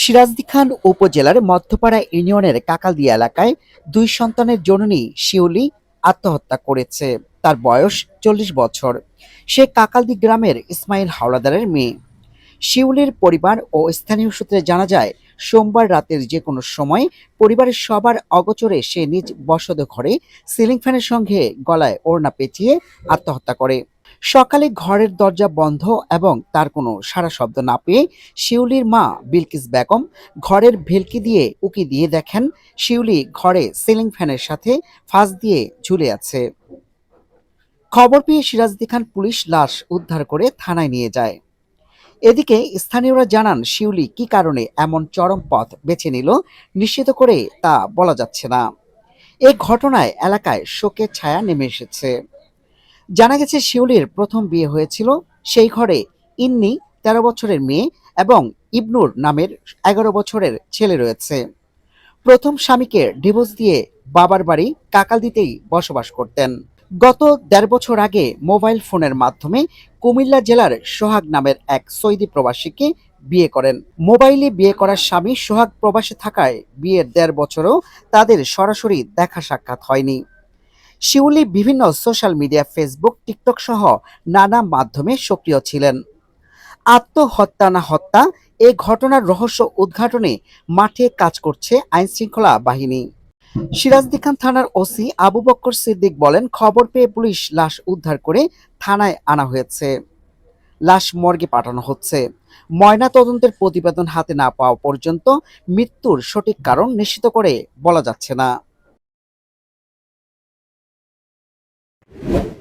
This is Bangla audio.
সিরাজদি খান উপজেলার মধ্যপাড়া ইউনিয়নের কাকালদিয়া এলাকায় দুই সন্তানের জননী শিউলি আত্মহত্যা করেছে। তার বয়স চল্লিশ বছর। সে কাকালদি গ্রামের ইসমাইল হাওলাদারের মেয়ে। শিউলির পরিবার ও স্থানীয় সূত্রে জানা যায়, সোমবার রাতের যে কোনো সময় পরিবারের সবার অগোচরে সে নিজ বসত ঘরে সিলিং ফ্যানের সঙ্গে গলায় ওড়না পেঁচিয়ে আত্মহত্যা করে। সকালে ঘরের দরজা বন্ধ এবং তার কোনো সারা শব্দ না পেয়ে শিউলির মা বিলকিস বেগম ঘরের ভেলকি দিয়ে উকি দিয়ে দেখেন শিউলি ঘরে সিলিং ফ্যানের সাথে ফাঁস দিয়ে ঝুলে আছে। খবর পেয়ে সিরাজদি খান পুলিশ লাশ উদ্ধার করে থানায় নিয়ে যায়। এদিকে স্থানীয়রা জানান শিউলি কি কারণে এমন চরম পথ বেছে নিল নিশ্চিত করে তা বলা যাচ্ছে না। এই ঘটনায় এলাকায় শোকের ছায়া নেমে এসেছে। জানা গেছে শিউলির প্রথম বিয়ে হয়েছিল সেই ঘরে ইন্নি তেরো বছরের মেয়ে এবং ইবনুর নামের এগারো বছরের ছেলে রয়েছে। প্রথম স্বামীকে ডিভোর্স দিয়ে বাবার বাড়ি কাকাল দিতেই বসবাস করতেন। গত দেড় বছর আগে মোবাইল ফোনের মাধ্যমে কুমিল্লা জেলার সোহাগ নামের এক সৌদি প্রবাসীকে বিয়ে করেন। মোবাইলে বিয়ে করার স্বামী সোহাগ প্রবাসে থাকায় বিয়ের দেড় বছরও তাদের সরাসরি দেখা সাক্ষাৎ হয়নি। শিউলি বিভিন্ন সোশ্যাল মিডিয়া ফেসবুক টিকটক সহ নানা মাধ্যমে সক্রিয় ছিলেন। আত্মহত্যা না হত্যা এই ঘটনার রহস্য উদ্ঘাটনে মাঠে কাজ করছে আইনশৃঙ্খলা বাহিনী। সিরাজদি খান থানার ওসি আবু বক্কর সিদ্দিক বলেন, খবর পেয়ে পুলিশ লাশ উদ্ধার করে থানায় আনা হয়েছে। লাশ মর্গে পাঠানো হচ্ছে। ময়না তদন্তের প্রতিবেদন হাতে না পাওয়া পর্যন্ত মৃত্যুর সঠিক কারণ নিশ্চিত করে বলা যাচ্ছে না। you